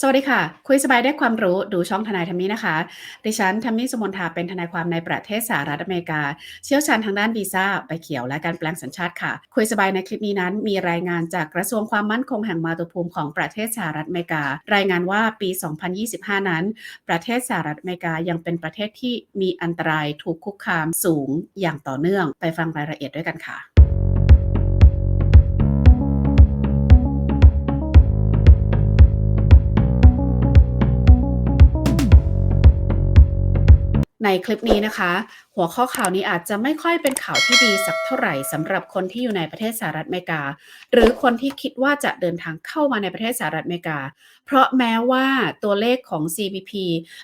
สวัสดีค่ะ คุยสบายได้ความรู้ดูช่องทนายทำนี้นะคะ ดิฉันทำนี้สมนทาเป็นทนายความในประเทศสหรัฐอเมริกา เชี่ยวชาญทางด้านวีซ่าใบเขียวและการแปลงสัญชาติค่ะ คุยสบายในคลิปนี้นั้นมีรายงานจากกระทรวงความมั่นคงแห่งมาตุภูมิของประเทศสหรัฐอเมริกา รายงานว่าปี 2025 นั้น ประเทศสหรัฐอเมริกายังเป็นประเทศที่มีอันตรายถูกคุกคามสูงอย่างต่อเนื่องไปฟังรายละเอียดด้วยกันค่ะ ในคลิปนี้นะคะหัวข้อข่าวนี้อาจจะไม่ค่อยเป็นข่าวที่ดีสักเท่าไหร่สำหรับคนที่อยู่ในประเทศสหรัฐอเมริกา หรือคนที่คิดว่าจะเดินทางเข้ามาในประเทศสหรัฐอเมริกา เพราะแม้ว่าตัวเลขของ CBP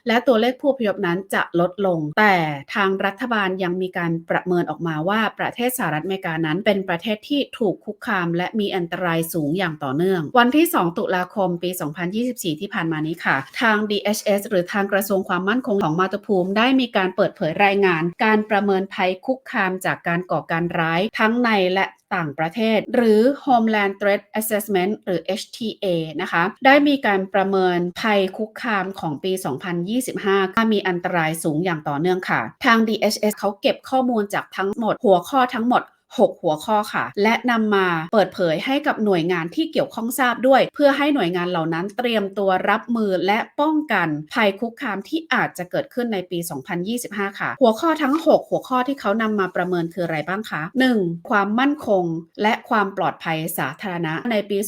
และตัวเลขผู้พยพนั้นจะลดลง แต่ทางรัฐบาลยังมีการประเมินออกมาว่าประเทศสหรัฐอเมริกานั้นเป็นประเทศที่ถูกคุกคาม และมีอันตรายสูงอย่างต่อเนื่อง วันที่ 2 ตุลาคมปี 2024 ที่ผ่านมานี้ค่ะ ทาง DHS หรือทางกระทรวงความมั่นคงของมาตุภูมิ ได้มีการเปิดเผยรายงานการประเมินภัยคุกคามจากการก่อการร้ายทั้งในและต่างประเทศ หรือ Homeland Threat Assessment หรือ HTA นะคะ ได้มีการประเมินภัยคุกคามของปี 2025ว่ามีอันตรายสูงอย่างต่อเนื่องค่ะ ทาง DHS เขาเก็บข้อมูลจากทั้งหมดหัวข้อทั้งหมด 6 หัวข้อค่ะ และนำมาเปิดเผยให้กับหน่วยงานที่เกี่ยวข้องทราบด้วย เพื่อให้หน่วยงานเหล่านั้นเตรียมตัวรับมือและป้องกันภัยคุกคามที่อาจจะเกิดขึ้นในปี 2025 ค่ะ หัวข้อทั้ง 6 หัวข้อที่เขานำมาประเมินคืออะไรบ้างคะ 1. ความมั่นคง และความปลอดภัยสาธารณะ ในปี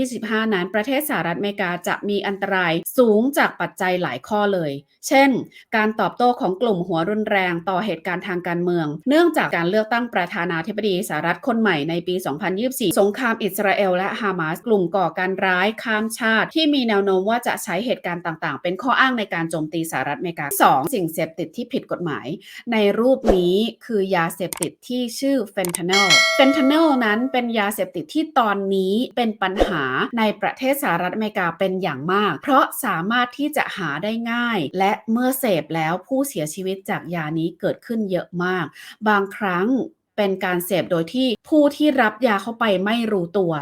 2025 นั้น ประเทศสหรัฐอเมริกาจะมีอันตรายสูงจากปัจจัยหลายข้อเลย เช่น การตอบโต้ของกลุ่มหัวรุนแรงต่อเหตุการณ์ทางการเมือง เนื่องจากการเลือกตั้งประธานาธิบดีสหรัฐคนใหม่ในปี 2024 สงครามอิสราเอลและฮามาสกลุ่มก่อการร้ายข้ามชาติ ที่มีแนวโน้มว่าจะใช้เหตุการณ์ต่างๆ เป็นข้ออ้างในการโจมตีสหรัฐอเมริกา 2. สิ่งเสพติดที่ผิดกฎหมาย ในรูปนี้คือยาเสพติดที่ชื่อเฟนทานิลเฟนทานิลนั้นเป็นยาเสพติดที่ตอนนี้เป็นปัญหาในประเทศสหรัฐอเมริกาเป็นอย่างมาก เพราะสามารถที่จะหาได้ง่าย และเมื่อเสพแล้วผู้เสียชีวิตจากยานี้เกิดขึ้นเยอะมาก บางครั้ง เป็นการเสพโดยที่ผู้ที่รับยาเข้าไปไม่รู้ตัว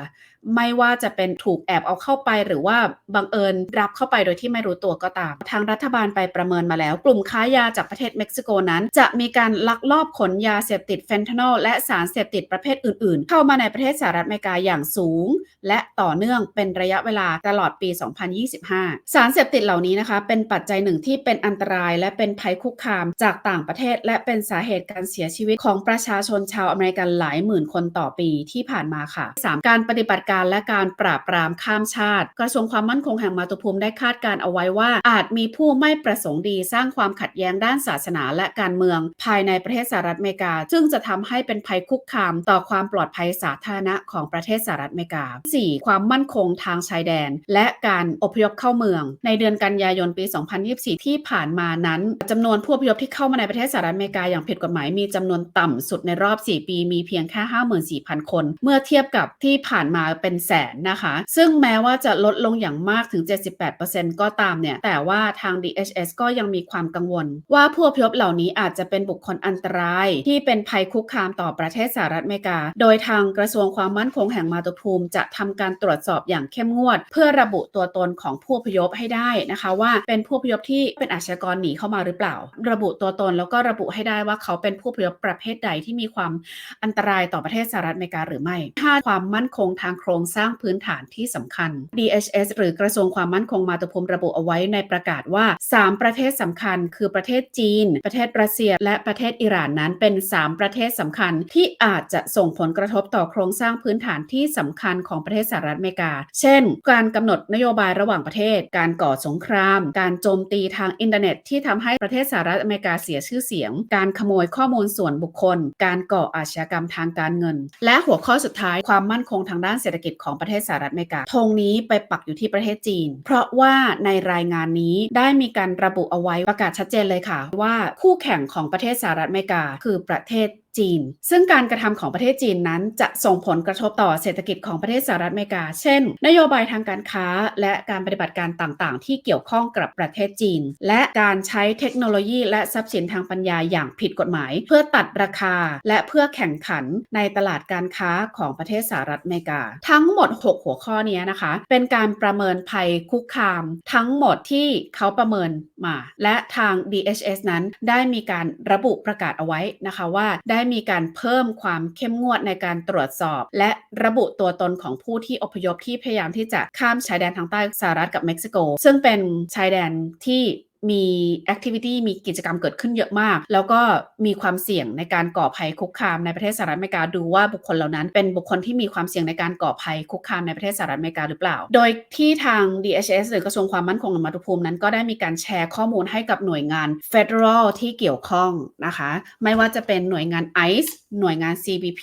ไม่ว่าจะเป็นถูกแอบเอาเข้าไป หรือว่าบังเอิญรับเข้าไปโดยที่ไม่รู้ตัวก็ตาม ทางรัฐบาลไปประเมินมาแล้ว กลุ่มค้ายาจากประเทศเม็กซิโกนั้น จะมีการลักลอบขนยาเสพติดเฟนทานอลและสารเสพติดประเภทอื่น ๆ เข้ามาในประเทศสหรัฐอเมริกาอย่างสูง และต่อเนื่องเป็นระยะเวลาตลอดปี 2025 สารเสพติดเหล่านี้นะคะ เป็นปัจจัยหนึ่งที่เป็นอันตราย และเป็นภัยคุกคามจากต่างประเทศ และเป็นสาเหตุการเสียชีวิตของประชาชนชาวอเมริกันหลายหมื่นคนต่อปีที่ผ่านมาค่ะ 3. การปฏิบัติการและการปราบปรามข้ามชาติ กระทรวงความมั่นคงแห่งมาตุภูมิได้คาดการเอาไว้ว่า อาจมีผู้ไม่ประสงค์ดีสร้างความขัดแย้งด้านศาสนาและการเมือง ภายในประเทศสหรัฐอเมริกา ซึ่งจะทำให้เป็นภัยคุกคาม ต่อความปลอดภัยสาธารณะของประเทศสหรัฐอเมริกา 4. ความมั่นคงทางชายแดน และการอพยพเข้าเมือง ในเดือนกันยายนปี 2024 ที่ผ่านมานั้นจำนวนผู้อพยพที่เข้ามาในประเทศสหรัฐอเมริกาอย่างผิดกฎหมายมีจำนวนต่ำสุดในรอบ 4 ปีมีเพียงแค่ 54,000 คน เมื่อเทียบกับที่ผ่านมาเป็นแสนนะคะ ซึ่งแม้ว่าจะลดลงอย่างมากถึง 78%ก็ตามเนี่ย แต่ว่าทาง DHS ก็ยังมีความกังวล ว่าผู้อพยพเหล่านี้อาจจะเป็นบุคคลอันตราย ที่เป็นภัยคุกคามต่อประเทศสหรัฐอเมริกา โดยทางกระทรวงความมั่นคงแห่งมาตุภูมิ จะทำการตรวจสอบอย่างเข้มงวด เพื่อระบุตัวตนของผู้อพยพให้ได้นะคะ ว่าเป็นผู้อพยพที่เป็นอาชญากรหนีเข้ามาหรือเปล่า ระบุตัวตนแล้วก็ระบุให้ได้ว่าเขาเป็นผู้อพยพประเภทใดที่มีความอันตรายต่อประเทศสหรัฐอเมริกาหรือไม่ 5. ความมั่นคงทางโครงสร้างพื้นฐานที่สำคัญ DHS หรือกระทรวงความมั่นคงมาตุภูมิระบุเอาไว้ในประกาศว่า 3 ประเทศสำคัญ คือประเทศจีน ประเทศรัสเซีย และประเทศอิหร่านนั้นเป็น 3 ประเทศสำคัญที่อาจจะส่งผลกระทบต่อโครงสร้างพื้นฐานที่สำคัญของประเทศสหรัฐอเมริกา เช่น การกำหนดนโยบายระหว่างประเทศ การก่อสงคราม การโจมตีทางอินเทอร์เน็ต ที่ทำให้ประเทศสหรัฐอเมริกาเสียชื่อเสียง การขโมยข้อมูลส่วนบุคคล การก่ออาชญากรรมทางการเงิน และหัวข้อสุดท้ายความมั่นคงทางด้านเศรษฐกิจของประเทศสหรัฐอเมริกาธงนี้ไปปักอยู่ที่ประเทศจีน เพราะว่าในรายงานนี้ได้มีการระบุเอาไว้ประกาศชัดเจนเลยค่ะ ว่าคู่แข่งของประเทศสหรัฐอเมริกา คือประเทศ จีน ซึ่งการกระทำของประเทศจีนนั้น จะส่งผลกระทบต่อเศรษฐกิจของประเทศสหรัฐอเมริกา เช่น นโยบายทางการค้า และการปฏิบัติการต่างๆ ที่เกี่ยวข้องกับประเทศจีน และการใช้เทคโนโลยี และทรัพย์สินทางปัญญาอย่างผิดกฎหมาย เพื่อตัดราคา และเพื่อแข่งขันในตลาดการค้าของประเทศสหรัฐอเมริกา ทั้งหมด 6 หัวข้อนี้นะคะ เป็นการประเมินภัยคุกคาม ทั้งหมดที่เขาประเมินมา และทาง DHS นั้นได้มีการระบุประกาศเอาไว้นะคะว่าได้มีการเพิ่มความเข้มงวดในการตรวจสอบ และระบุตัวตนของผู้ที่อพยพที่พยายามที่จะข้ามชายแดนทางใต้สหรัฐกับเม็กซิโก ซึ่งเป็นชายแดนที่ มีแอคทิวิตี้มีกิจกรรมเกิดขึ้นเยอะมาก แล้วก็มีความเสี่ยงในการก่อภัยคุกคามในประเทศสหรัฐอเมริกาดูว่าบุคคลเหล่านั้นเป็นบุคคลที่มีความเสี่ยงในการก่อภัยคุกคามในประเทศสหรัฐอเมริกาหรือเปล่า โดยที่ทาง DHS หรือกระทรวงความมั่นคงและมัตุภูมินั้นก็ได้มีการแชร์ข้อมูลให้กับหน่วยงาน Federal ที่เกี่ยวข้องนะคะ ไม่ว่าจะเป็นหน่วยงาน ICE หน่วยงาน CBP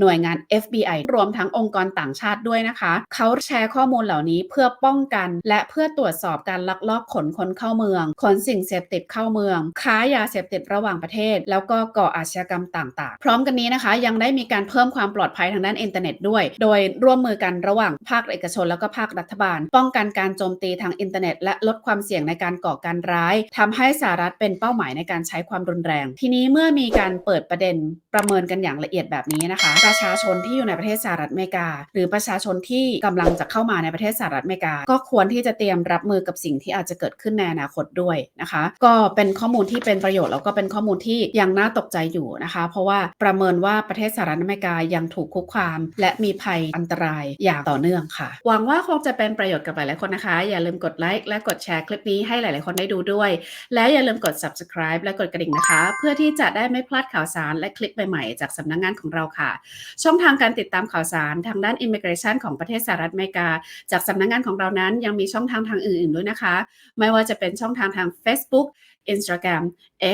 หน่วยงาน FBI รวมทั้งองค์กรต่างชาติด้วยนะคะ เขาแชร์ข้อมูลเหล่านี้เพื่อป้องกัน และเพื่อตรวจสอบการลักลอบขนคนเข้าเมืองขนสิ่งเสพติดเข้าเมือง ค้ายาเสพติดระหว่างประเทศ แล้วก็ก่ออาชญากรรมต่าง ๆ พร้อมกันนี้นะคะ ยังได้มีการเพิ่มความปลอดภัยทางด้านอินเทอร์เน็ตด้วย โดยร่วมมือกันระหว่างภาคเอกชนแล้วก็ภาครัฐบาล ป้องกันการโจมตีทางอินเทอร์เน็ต และลดความเสี่ยงในการก่อการร้ายทำให้สหรัฐเป็นเป้าหมายในการใช้ความรุนแรง ทีนี้เมื่อมีการเปิดประเด็นประเมินกันอย่างละเอียดแบบนี้นะคะ ประชาชนที่อยู่ในประเทศสหรัฐอเมริกา หรือประชาชนที่กำลังจะเข้ามาในประเทศสหรัฐอเมริกา ก็ควรที่จะเตรียมรับมือกับสิ่งที่อาจจะเกิดขึ้นในอนาคตด้วยนะคะ ก็เป็นข้อมูลที่เป็นประโยชน์แล้วก็เป็นข้อมูลที่ยังน่าตกใจอยู่นะคะ เพราะว่าประเมินว่าประเทศสหรัฐอเมริกายังถูกคุกคาม และมีภัยอันตรายอย่างต่อเนื่องค่ะ หวังว่าคงจะเป็นประโยชน์กับหลายๆคนนะคะ อย่าลืมกดไลค์และกดแชร์คลิปนี้ให้หลาย ๆ คนได้ดูด้วย และอย่าลืมกด subscribe และกดกระดิ่งนะคะ เพื่อที่จะได้ไม่พลาดข่าวสารและคลิปใหม่ ๆ จากสำนักงงานของเราค่ะ ช่องทางการติดตามข่าวสารทางด้าน Immigration ของประเทศสหรัฐอเมริกา จากสำนักงงานของเรานั้นยังมีช่องทางทางอื่น ๆ ด้วยนะคะ ไม่ว่าจะเป็นช่องทางทาง Facebook Instagram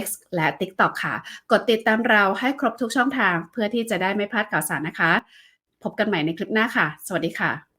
X และ TikTok ค่ะ กดติดตามเราให้ครบทุกช่องทางเพื่อที่จะได้ไม่พลาดข่าวสารนะคะ พบกันใหม่ในคลิปหน้าค่ะ สวัสดีค่ะ